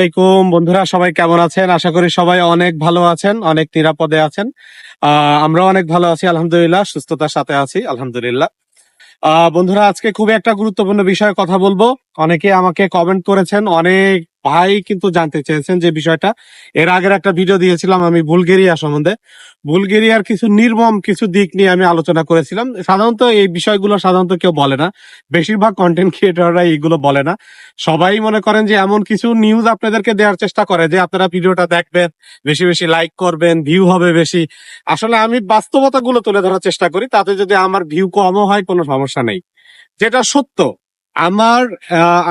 আসসালামাইকুম বন্ধুরা, সবাই কেমন আছেন? আশা করি সবাই অনেক ভালো আছেন, অনেক নিরাপদে আছেন। আমরা অনেক ভালো আছি, আলহামদুলিল্লাহ, সুস্থতার সাথে আছি, আলহামদুলিল্লাহ। বন্ধুরা, আজকে খুবই একটা গুরুত্বপূর্ণ বিষয়ে কথা বলব। অনেকে আমাকে কমেন্ট করেছেন, অনেক ভাই কিন্তু জানতে চেয়েছেন যে বিষয়টা। এর আগের একটা ভিডিও দিয়েছিলাম আমি বুলগেরিয়া সম্বন্ধে। বুলগেরিয়ার কিছু নির্মম কিছু দিক নিয়ে আমি আলোচনা করেছিলাম। সাধারণত এই বিষয়গুলো সাধারণত কেউ বলে না। বেশিরভাগ কন্টেন্ট ক্রিয়েটররা এইগুলো বলে না। সবাই মনে করেন যে এমন কিছু নিউজ আপনাদেরকে দেওয়ার চেষ্টা করে যে আপনারা ভিডিওটা দেখবেন, বেশি বেশি লাইক করবেন ভিউ হবে বেশি। আসলে আমি বাস্তবতা গুলো তুলে ধরার চেষ্টা করি, তাতে যদি আমার ভিউ কমও হয় কোনো সমস্যা নেই। যেটা সত্য, আমার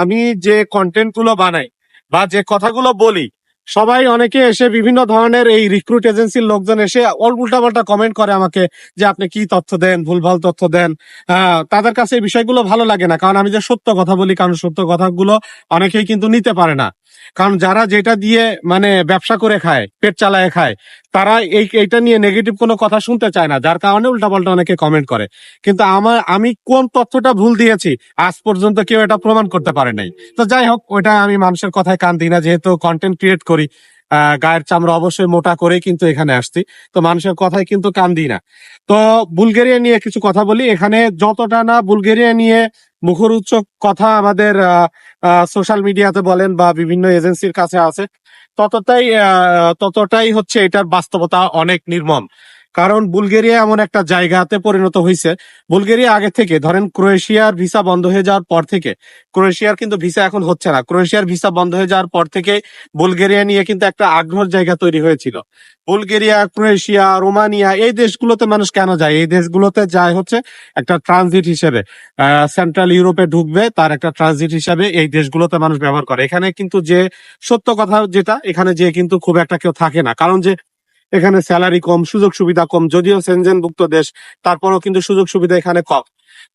আমি যে কন্টেন্টগুলো বানাই বা যে কথাগুলো বলি, সবাই অনেকে এসে বিভিন্ন ধরনের এই রিক্রুট এজেন্সির লোকজন এসে উল্টাপাল্টা কমেন্ট করে আমাকে যে আপনি কি তথ্য দেন, ভুলভাল তথ্য দেন। তাদের কাছে এই বিষয়গুলো ভালো লাগে না। কারণ আমি যে সত্য কথা বলি, কারণ সত্য কথাগুলো অনেকেই কিন্তু নিতে পারে না। কারণ যারা যেটা দিয়ে মানে ব্যবসা করে খায়, পেট চালায় খায় তারা এই এইটা নিয়ে নেগেটিভ কোনো কথা শুনতে চায় না, যার কারণে উল্টাপাল্টা অনেকে কমেন্ট করে। কিন্তু আমার আমি কোন তথ্যটা ভুল দিয়েছি, আজ পর্যন্ত কেউ এটা প্রমাণ করতে পারে নাই। তো যাই হোক, ওইটা আমি মানুষের কথায় কান দিই না, যেহেতু কন্টেন্ট ক্রিয়েট করি। গায়ের চামড়া অবশ্যই মোটা করে কিন্তু এখানে আসছি। তো মানুষের কথায় কিন্তু কান দিই না। তো বুলগেরিয়া নিয়ে কিছু কথা বলি। এখানে যতটা না বুলগেরিয়া নিয়ে মুখরোচক কথা আমাদের সোশ্যাল মিডিয়াতে বলেন বা বিভিন্ন এজেন্সির কাছে আছে, ততটাই ততটাই হচ্ছে এটার বাস্তবতা অনেক নির্মম। কারণ বুলগেরিয়া এমন একটা জায়গাতে পরিণত হয়েছে বুলগেরিয়া আগে থেকে, ধরেন ক্রোয়েশিয়ার ভিসা বন্ধ হয়ে যাওয়ার পর থেকে, ক্রোয়েশিয়ার কিন্তু ভিসা এখন হচ্ছে না। ক্রোয়েশিয়ার ভিসা বন্ধ হয়ে যাওয়ার পর থেকে বুলগেরিয়া নিয়ে কিন্তু একটা আগ্রহের জায়গা তৈরি হয়েছিল। বুলগেরিয়া, ক্রোয়েশিয়া, রোমানিয়া, এই দেশগুলোতে মানুষ কেন যায়? এই দেশগুলোতে যায় হচ্ছে একটা ট্রানজিট হিসেবে। সেন্ট্রাল ইউরোপে ঢুকবে, তার একটা ট্রানজিট হিসাবে এই দেশগুলোতে মানুষ ব্যবহার করে। এখানে কিন্তু যে সত্য কথা যেটা, এখানে যে কিন্তু খুব একটা কেউ থাকে না। কারণ যে এখানে স্যালারি কম, সুযোগ সুবিধা কম, যদিও সেনজেনভুক্ত দেশ, তারপরেও কিন্তু সুযোগ সুবিধা এখানে কম।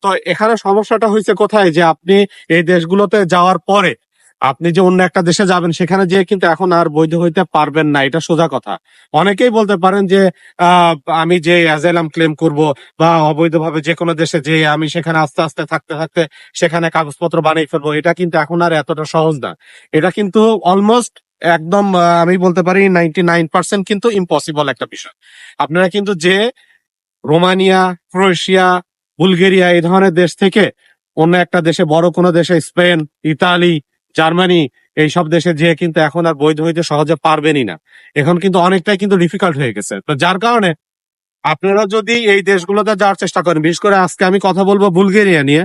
তো এখানে সমস্যাটা হয়েছে কোথায়? যে আপনি এই দেশগুলোতে যাওয়ার পরে আপনি যে অন্য একটা দেশে যাবেন, সেখানে যেয়ে কিন্তু এখন আর বৈধ হইতে পারবেন না, এটা সোজা কথা। অনেকেই বলতে পারেন যে আমি যে অ্যাজাইলাম ক্লেম করব বা অবৈধভাবে যে কোনো দেশে যে আমি সেখানে আস্তে আস্তে থাকতে থাকতে সেখানে কাগজপত্র বানিয়ে ফেলব, এটা কিন্তু এখন আর এতটা সহজ না। এটা কিন্তু অলমোস্ট একদম আমি বলতে পারি নাইনটি নাইন পার্সেন্ট কিন্তু ইম্পসিবল একটা বিষয়। আপনারা কিন্তু যে রোমানিয়া, ক্রোয়েশিয়া, বুলগেরিয়া এই ধরনের দেশ থেকে অন্য একটা দেশে, বড় কোনো দেশে, স্পেন, ইতালি, জার্মানি এইসব দেশে যে কিন্তু এখন আর বৈধ হইতে সহজে পারবেনই না। এখন কিন্তু অনেকটাই কিন্তু ডিফিকাল্ট হয়ে গেছে। তো যার কারণে আপনারা যদি এই দেশগুলোতে যাওয়ার চেষ্টা করেন, বিশেষ করে আজকে আমি কথা বলব বুলগেরিয়া নিয়ে।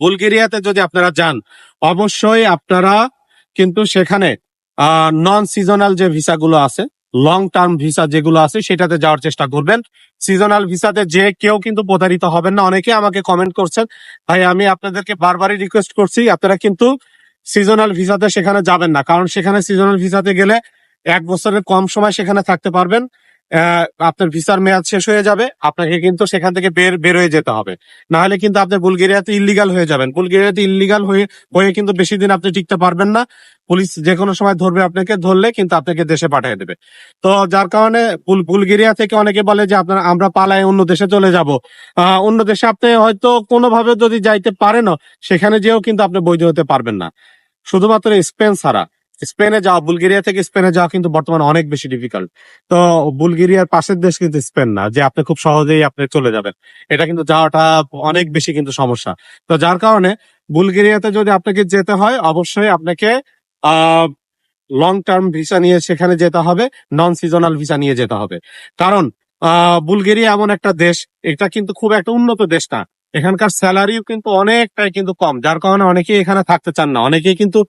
বুলগেরিয়াতে যদি আপনারা যান, অবশ্যই আপনারা কিন্তু সেখানে নন সিজনাল যে ভিসাগুলো আছে লং টার্ম ভিসা যেগুলো আছে, সেটাতে যাওয়ার চেষ্টা করবেন। সিজনাল ভিসাতে যে কেউ কিন্তু প্রতারিত হবেন না। অনেকে আমাকে কমেন্ট করছেন, ভাই, আমি আপনাদেরকে বারবারই রিকোয়েস্ট করছি, আপনারা কিন্তু সিজনাল ভিসাতে সেখানে যাবেন না। কারণ সেখানে সিজনাল ভিসাতে গেলে এক বছরের কম সময় সেখানে থাকতে পারবেন। আপনার ভিসার মেয়াদ শেষ হয়ে যাবে, আপনাকে কিন্তু সেখান থেকে বের বের হয়ে যেতে হবে। না হলে কিন্তু আপনি বুলগেরিয়াতে ইল্লিগাল হয়ে যাবেন। বুলগেরিয়াতে ইল্লিগাল হয়ে হয়ে কিন্তু বেশি দিন আপনি টিকতে পারবেন না। পুলিশ যে কোনো সময় ধরবে আপনাকে, ধরলে কিন্তু আপনাকে দেশে পাঠিয়ে দেবে। তো যার কারণে বুল- বুলগেরিয়া থেকে অনেকে বলে যে, আপনার, আমরা পালাই অন্য দেশে চলে যাব। অন্য দেশে আপনি হয়তো কোনোভাবে যদি যাইতে পারেন সেখানে যেও কিন্তু আপনি বৈধ হতে পারবেন না। শুধুমাত্র স্পেন ছাড়া। স্পেনে যাওয়া, বুলগেরিয়া থেকে স্পেনে যাওয়া কিন্তু বর্তমানে অনেক বেশি ডিফিকাল্ট তো বুলগেরিয়ার পাশের দেশ কিন্তু স্পেন না, যে আপনি খুব সহজেই আপনি চলে যাবেন। এটা কিন্তু যাওয়াটা অনেক বেশি কিন্তু সমস্যা। তো যার কারণে বুলগেরিয়াতে যদি আপনাকে যেতে হয়, অবশ্যই আপনাকে আহ লং টার্ম ভিসা নিয়ে সেখানে যেতে হবে নন সিজনাল ভিসা নিয়ে যেতে হবে। কারণ বুলগেরিয়া এমন একটা দেশ, এটা কিন্তু খুব একটা উন্নত দেশ না। এখানকার স্যালারিও কিন্তু অনেকটাই কিন্তু কম, যার কারণে অনেকেই এখানে থাকতে চান না, অনেকেই কিন্তু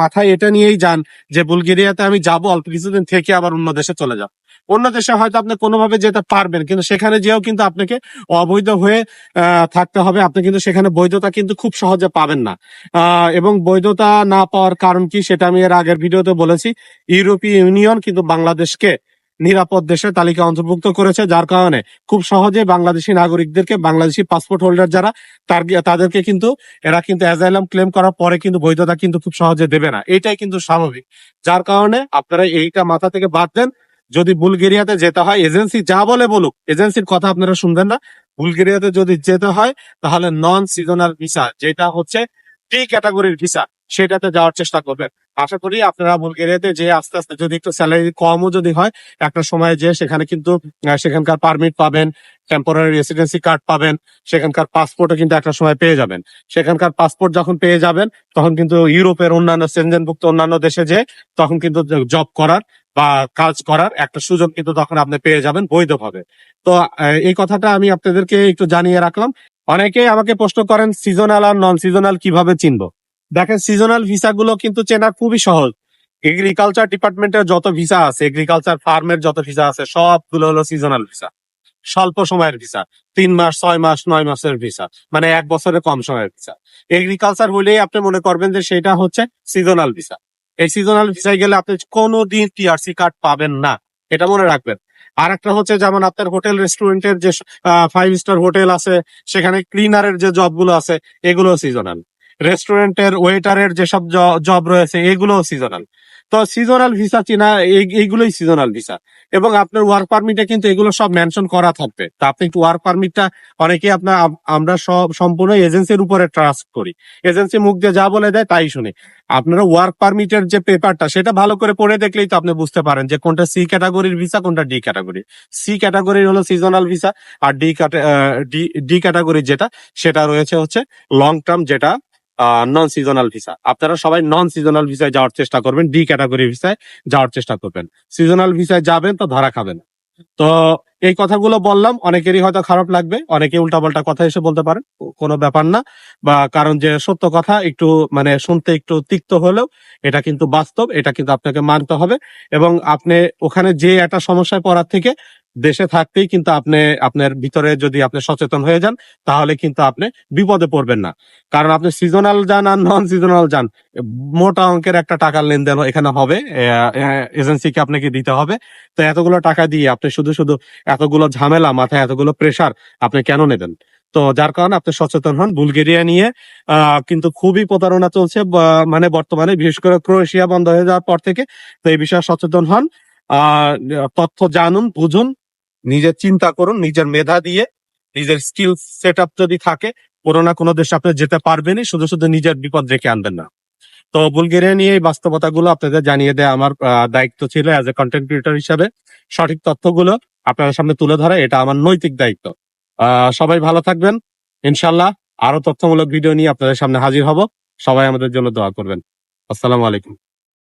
মাথায় এটা নিয়েই যান যে বুলগেরিয়াতে আমি যাব, অল্প কিছুদিন থেকে আবার অন্য দেশে চলে যাব অন্য দেশে হয়তো আপনি কোনোভাবে যেতে পারবেন, কিন্তু সেখানে যেও কিন্তু আপনাকে অবৈধ হয়ে থাকতে হবে। আপনি কিন্তু সেখানে বৈধতা কিন্তু খুব সহজে পাবেন না। এবং বৈধতা না পাওয়ার কারণ কি সেটা আমি এর আগের ভিডিওতে বলেছি। ইউরোপীয় ইউনিয়ন কিন্তু বাংলাদেশকে নিরাপদ দেশের তালিকা অন্তর্ভুক্ত করেছে, যার কারণে খুব সহজে বাংলাদেশি নাগরিকদেরকে, বাংলাদেশি পাসপোর্ট হোল্ডার যারা, তার তাদেরকে কিন্তু, এরা কিন্তু অ্যাজাইলাম ক্লেম করার পরে কিন্তু বৈধতা কিন্তু খুব সহজে দেবে না। এটাই কিন্তু স্বাভাবিক। যার কারণে আপনারা এইটা মাথা থেকে বাদ দেন। যদি বুলগেরিয়াতে যেতে হয়, এজেন্সি যা বলে বলুক, এজেন্সির কথা আপনারা শুনবেন না। বুলগেরিয়াতে যদি যেতে হয়, তাহলে নন সিজনাল ভিসা যেটা হচ্ছে টি ক্যাটাগরির ভিসা সেটাতে যাওয়ার চেষ্টা করবেন। আশা করি আপনারা বুলগেরিয়াতে যে আস্তে আস্তে যদি একটু স্যালারি কমও যদি হয়, একটা সময় যে সেখানে কিন্তু সেখানকার পারমিট পাবেন টেম্পোরারি রেসিডেন্সি কার্ড পাবেন, সেখানকার পাসপোর্টও কিন্তু একটা সময় পেয়ে যাবেন। সেখানকার পাসপোর্ট যখন পেয়ে যাবেন, তখন কিন্তু ইউরোপের অন্যান্য সেনজেনভুক্ত অন্যান্য দেশে যে তখন কিন্তু জব করার বা কাজ করার একটা সুযোগ কিন্তু তখন আপনি পেয়ে যাবেন বৈধভাবে। তো এই কথাটা আমি আপনাদেরকে একটু জানিয়ে রাখলাম। অনেকেই আমাকে প্রশ্ন করেন সিজনাল আর নন সিজনাল কীভাবে চিনবো? দেখেন সিজনাল ভিসা গুলো কিন্তু চেনা খুবই সহজ। এগ্রিকালচার ডিপার্টমেন্টের যত ভিসা আছে এগ্রিকালচার ফার্মের যত ভিসা আছে, সবগুলো হলো সিজনাল ভিসা স্বল্প সময়ের ভিসা তিন মাস, ছয় মাস, নয় মাসের ভিসা মানে এক বছরের কম সময়ের ভিসা এগ্রিকালচার হলেই আপনি মনে করবেন যে সেটা হচ্ছে সিজনাল ভিসা এই সিজনাল ভিসায় গেলে আপনি কোনো দিন টিআরসি কার্ড পাবেন না, এটা মনে রাখবেন। আর একটা হচ্ছে যেমন আপনার হোটেল রেস্টুরেন্টের যে ফাইভ স্টার হোটেল আছে, সেখানে ক্লিনারের যে জবগুলো আছে, এগুলো সিজনাল রেস্টুরেন্টের ওয়েটারের যেসব জব রয়েছে এগুলো সিজনাল তো সিজনাল ভিসা চিনা এইগুলোই সিজনাল ভিসা এবং আপনার ওয়ার্ক পারমিটে কিন্তু এগুলো সব মেনশন করা থাকবে। তা আপনি একটু ওয়ার্ক পারমিটটা অনেকে আপনার আমরা সব, সম্পূর্ণ এজেন্সির উপরে ট্রাস্ট করি। এজেন্সি মুখ দিয়ে যা বলে দেয় তাই শুনি। আপনারা ওয়ার্ক পারমিটের যে পেপারটা সেটা ভালো করে পড়ে দেখলেই তো আপনি বুঝতে পারেন যে কোনটা সি ক্যাটাগরির ভিসা কোনটা ডি ক্যাটাগরি সি ক্যাটাগরির হলো সিজনাল ভিসা আর ডি ডি ক্যাটাগরির যেটা, সেটা রয়েছে হচ্ছে লং টার্ম যেটা নন সিজনাল ভিসা আপনারা সবাই নন সিজনাল ভিসায় যাওয়ার চেষ্টা করবেন ডি ক্যাটাগরি ভিসায় যাওয়ার চেষ্টা করবেন। সিজনাল ভিসায় যাবেন তো ধরা খাবেন তো এই কথাগুলো বললাম, অনেকেরই হয়তো খারাপ লাগবে, অনেকে উল্টাপাল্টা কথা এসে বলতে পারেন কোনো ব্যাপার না। বা কারণ যে সত্য কথা, একটু মানে শুনতে একটু তিক্ত হলেও এটা কিন্তু বাস্তব, এটা কিন্তু আপনাকে মানতে হবে। এবং আপনি ওখানে যে একটা সমস্যায় পড়ার থেকে দেশে থাকতেই কিন্তু আপনি, আপনার ভিতরে যদি আপনি সচেতন হয়ে যান, তাহলে কিন্তু আপনি বিপদে পড়বেন না। কারণ আপনি সিজনাল যান আর নন সিজনাল যান। মোটা অঙ্কের একটা টাকার লেনদেন এখানে হবে এজেন্সিকে আপনাকে দিতে হবে। তো এতগুলো টাকা দিয়ে আপনি শুধু শুধু এতগুলো ঝামেলা, মাথায় এতগুলো প্রেসার আপনি কেন নেবেন? তো যার কারণে আপনি সচেতন হন। বুলগেরিয়া নিয়ে কিন্তু খুবই প্রতারণা চলছে মানে বর্তমানে, বিশেষ করে ক্রোয়েশিয়া বন্ধ হয়ে যাওয়ার পর থেকে। তো এই বিষয়ে সচেতন হন। তথ্য জানুন, বুঝুন। নিজের চিন্তা করুন, নিজের মেধা দিয়ে, নিজের স্কিল সেট আপ যদি থাকে, কোনো না কোনো দেশে আপনি যেতে পারবেনই, শুধু শুধু নিজের বিপদ রেখে আনবেন না। তো বুলগেরিয়া নিয়ে এই বাস্তবতাগুলো আপনাদের জানিয়ে দেওয়া আমার দায়িত্ব ছিল অ্যাজ এ কন্টেন্ট ক্রিয়েটর হিসাবে। সঠিক তথ্যগুলো আপনাদের সামনে তুলে ধরা, এটা আমার নৈতিক দায়িত্ব। সবাই ভালো থাকবেন। ইনশাল্লাহ আরও তথ্যমূলক ভিডিও নিয়ে আপনাদের সামনে হাজির হব। সবাই আমাদের জন্য দোয়া করবেন। আসসালামু আলাইকুম।